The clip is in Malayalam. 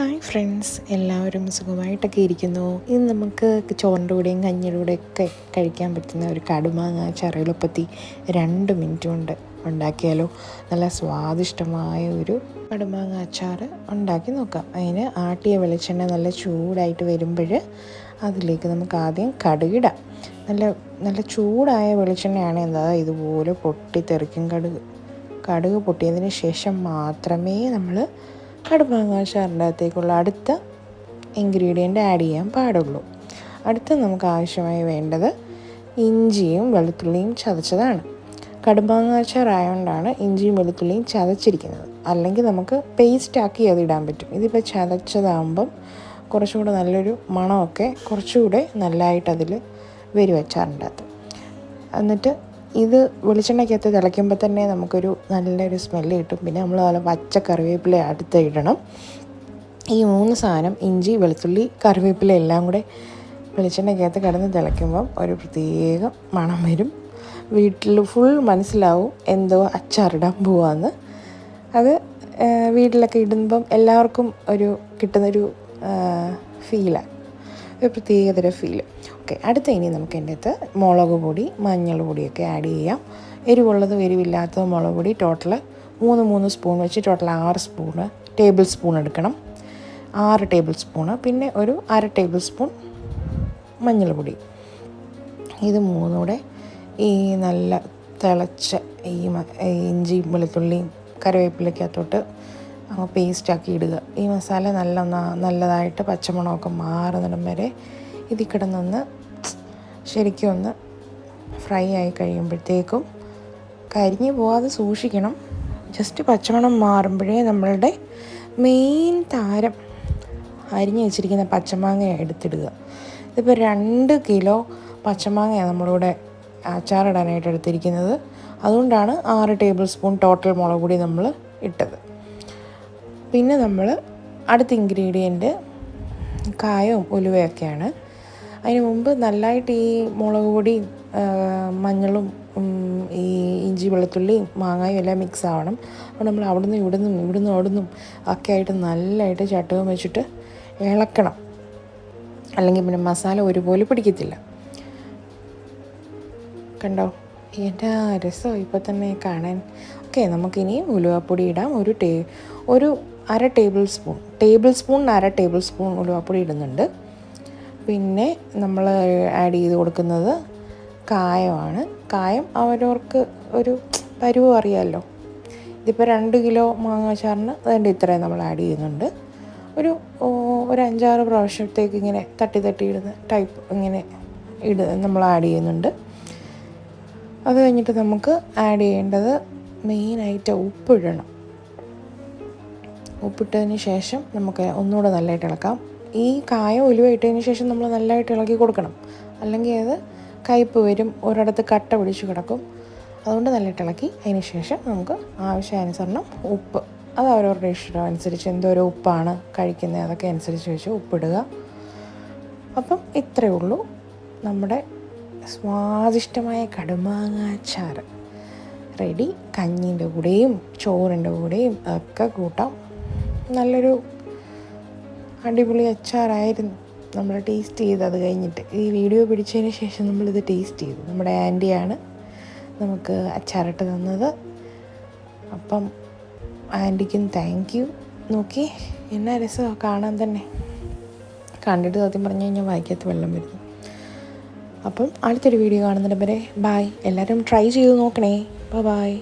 ഹായ് ഫ്രണ്ട്സ് എല്ലാവരും സുഖമായിട്ടൊക്കെ ഇരിക്കുന്നു. ഇന്ന് നമുക്ക് ചോറിന്റെ കൂടെയും കഞ്ഞിയുടെ കൂടെയൊക്കെ കഴിക്കാൻ പറ്റുന്ന ഒരു കടുമാങ്ങ ചറയിലൊപ്പത്തി രണ്ട് മിനിറ്റ് കൊണ്ട് ഉണ്ടാക്കിയാലോ. നല്ല സ്വാദിഷ്ടമായ ഒരു കടുമാങ്ങ അച്ചാർ ഉണ്ടാക്കി നോക്കാം. അതിന് ആട്ടിയ വെളിച്ചെണ്ണ നല്ല ചൂടായിട്ട് വരുമ്പോൾ അതിലേക്ക് നമുക്ക് ആദ്യം കടുകിടാം. നല്ല നല്ല ചൂടായ വെളിച്ചെണ്ണയാണ് എന്താ ഇതുപോലെ പൊട്ടിത്തെറിക്കും. കടുക് കടുക് പൊട്ടിയതിന് ശേഷം മാത്രമേ നമ്മൾ കടുമാങ്ങ അച്ചാറിന്റെ അടുത്ത ഇൻഗ്രീഡിയന്റ് ആഡ് ചെയ്യാൻ പാടുള്ളൂ. അടുത്ത നമുക്ക് ആവശ്യമായി വേണ്ടത് ഇഞ്ചിയും വെളുത്തുള്ളിയും ചതച്ചതാണ്. കടുമാങ്ങ അച്ചാർ ആയതുകൊണ്ടാണ് ഇഞ്ചിയും വെളുത്തുള്ളിയും ചതച്ചിരിക്കുന്നത്. അല്ലെങ്കിൽ നമുക്ക് പേസ്റ്റ് ആക്കി അത് ഇടാൻ പറ്റും. ഇതിപ്പോൾ ചതച്ചതാകുമ്പം കുറച്ചുകൂടെ നല്ലൊരു മണമൊക്കെ കുറച്ചുകൂടെ നല്ലതായിട്ട് അതിൽ വരും അച്ചാറിന്റെ എന്നിട്ട് ഇത് വെളിച്ചെണ്ണയ്ക്കകത്ത് തിളയ്ക്കുമ്പോൾ തന്നെ നമുക്കൊരു നല്ലൊരു സ്മെല്ല് കിട്ടും. പിന്നെ നമ്മൾ നല്ല പച്ച കറിവേപ്പില അടുത്ത് ഇടണം. ഈ മൂന്ന് സാധനം ഇഞ്ചി വെളുത്തുള്ളി കറിവേപ്പില എല്ലാം കൂടെ വെളിച്ചെണ്ണയ്ക്കകത്ത് കിടന്ന് തിളയ്ക്കുമ്പം ഒരു പ്രത്യേക മണം വരും. വീട്ടിൽ ഫുൾ മനസ്സിലാവും എന്തോ അച്ചാറിടാൻ പോവാന്ന്. അത് വീട്ടിലൊക്കെ ഇടുമ്പം എല്ലാവർക്കും ഒരു കിട്ടുന്നൊരു ഫീലാണ് ഒരു പ്രത്യേകതര ഫീൽ ഓക്കെ അടുത്ത ഇനി നമുക്ക് എന്റെ അടുത്ത് മുളക് പൊടി മഞ്ഞൾ പൊടിയൊക്കെ ആഡ് ചെയ്യാം. എരിവുള്ളതും എരിവില്ലാത്തതും മുളക് പൊടി ടോട്ടൽ മൂന്ന് മൂന്ന് സ്പൂൺ വെച്ച് ടോട്ടൽ ആറ് സ്പൂണ് ടേബിൾ സ്പൂൺ എടുക്കണം. ആറ് ടേബിൾ സ്പൂണ് പിന്നെ ഒരു അര ടേബിൾ സ്പൂൺ മഞ്ഞൾപ്പൊടി ഇത് മൂന്നൂടെ ഈ നല്ല തിളച്ച ഈ ഇഞ്ചിയും വെളുത്തുള്ളിയും കറിവേപ്പിലക്കകത്തോട്ട് പേസ്റ്റാക്കി ഇടുക. ഈ മസാല നല്ല നല്ലതായിട്ട് പച്ചമുളകൊക്കെ മാറുന്നിടം വരെ ഇതിൽ കിടന്നൊന്ന് ശരിക്കും ഒന്ന് ഫ്രൈ ആയി കഴിയുമ്പോഴത്തേക്കും കരിഞ്ഞു പോവാതെ സൂക്ഷിക്കണം. ജസ്റ്റ് പച്ചമണം മാറുമ്പോഴേ നമ്മളുടെ മെയിൻ താരം അരിഞ്ഞു വെച്ചിരിക്കുന്ന പച്ചമാങ്ങ എടുത്തിടുക. ഇതിപ്പോൾ രണ്ട് കിലോ പച്ചമാങ്ങയാണ് നമ്മളിവിടെ അച്ചാറിടാനായിട്ട് എടുത്തിരിക്കുന്നത്. അതുകൊണ്ടാണ് ആറ് ടേബിൾ സ്പൂൺ ടോട്ടൽ മുളക് പൊടി നമ്മൾ ഇട്ടത്. പിന്നെ നമ്മൾ അടുത്ത ഇൻഗ്രീഡിയന്റ് കായവും ഉലുവയൊക്കെയാണ്. അതിന് മുമ്പ് നല്ലതായിട്ട് ഈ മുളക് പൊടിയും മഞ്ഞളും ഈ ഇഞ്ചി വെളുത്തുള്ളിയും മാങ്ങയും എല്ലാം മിക്സ് ആവണം. അപ്പോൾ നമ്മൾ അവിടുന്ന് ഇവിടുന്നും അവിടെ അവിടുന്നും ഒക്കെ ആയിട്ട് നല്ലതായിട്ട് ചട്ടകം വെച്ചിട്ട് ഇളക്കണം. അല്ലെങ്കിൽ പിന്നെ മസാല ഒരുപോലെ പിടിക്കത്തില്ല. കണ്ടോ? എന്റെ രസം ഇപ്പോൾ തന്നെ കാണാൻ. ഓക്കെ നമുക്കിനി ഉലുവപ്പൊടി ഇടാം. ഒരു ടേ ഒരു അര ടേബിൾ സ്പൂൺ ടേബിൾ സ്പൂണിന് അര ടേബിൾ സ്പൂൺ ഉലുവാപ്പൊടി ഇടുന്നുണ്ട്. പിന്നെ നമ്മൾ ആഡ് ചെയ്ത് കൊടുക്കുന്നത് കായമാണ്. കായം അവരവർക്ക് ഒരു പരുവ് അറിയാമല്ലോ ഇതിപ്പോൾ രണ്ട് കിലോ മാങ്ങാച്ചാറിന് അതിന്റെ ഇത്രയും നമ്മൾ ആഡ് ചെയ്യുന്നുണ്ട്. ഒരു ഒരു അഞ്ചാറ് പ്രാവശ്യത്തേക്ക് ഇങ്ങനെ തട്ടി തട്ടി ഇടുന്ന ടൈപ്പ് ഇങ്ങനെ ഇട നമ്മൾ ആഡ് ചെയ്യുന്നുണ്ട്. അത് കഴിഞ്ഞിട്ട് നമുക്ക് ആഡ് ചെയ്യേണ്ടത് മെയിനായിട്ട് ഉപ്പിടണം. ഉപ്പിട്ടതിന് ശേഷം നമുക്ക് ഒന്നുകൂടെ നല്ലതായിട്ട് ഇളക്കാം. ഈ കായ ഉലുവ ഇട്ടതിന് ശേഷം നമ്മൾ നല്ലതായിട്ട് ഇളക്കി കൊടുക്കണം. അല്ലെങ്കിൽ അത് കയ്പ്പ് വരും ഒരിടത്ത് കട്ട പിടിച്ച് കിടക്കും. അതുകൊണ്ട് നല്ലതായിട്ട് ഇളക്കി. അതിന് ശേഷം നമുക്ക് ആവശ്യാനുസരണം ഉപ്പ്. അത് അവരവരുടെ ഇഷ്ടം അനുസരിച്ച് എന്തോരോ ഉപ്പാണ് കഴിക്കുന്നത് അതൊക്കെ അനുസരിച്ച് വെച്ച് ഉപ്പിടുക. അപ്പം ഇത്രയേ ഉള്ളൂ നമ്മുടെ സ്വാദിഷ്ടമായ കടുമാങ്ങാച്ചാറ്. റെഡി. കഞ്ഞീന്റെ കൂടെയും ചോറിന്റെ കൂടെയും ഒക്കെ കൂട്ടാം. നല്ലൊരു അടിപൊളി അച്ചാറായിരുന്നു നമ്മൾ ടേസ്റ്റ് ചെയ്ത് അത് കഴിഞ്ഞിട്ട്. ഈ വീഡിയോ പിടിച്ചതിന് ശേഷം നമ്മളിത് ടേസ്റ്റ് ചെയ്തു. നമ്മുടെ ആന്റിയാണ് നമുക്ക് അച്ചാറിട്ട് തന്നത്. അപ്പം ആന്റിക്കും താങ്ക് യു നോക്കി എന്നാ രസമാണ് കാണാൻ തന്നെ. കണ്ടിട്ട് സത്യം പറഞ്ഞു കഴിഞ്ഞാൽ വായിക്കാത്ത വെള്ളം വരുന്നു. അപ്പം അടുത്തൊരു വീഡിയോ കാണുന്നതിന് വരെ ബായ് എല്ലാവരും ട്രൈ ചെയ്ത് നോക്കണേ. ബൈ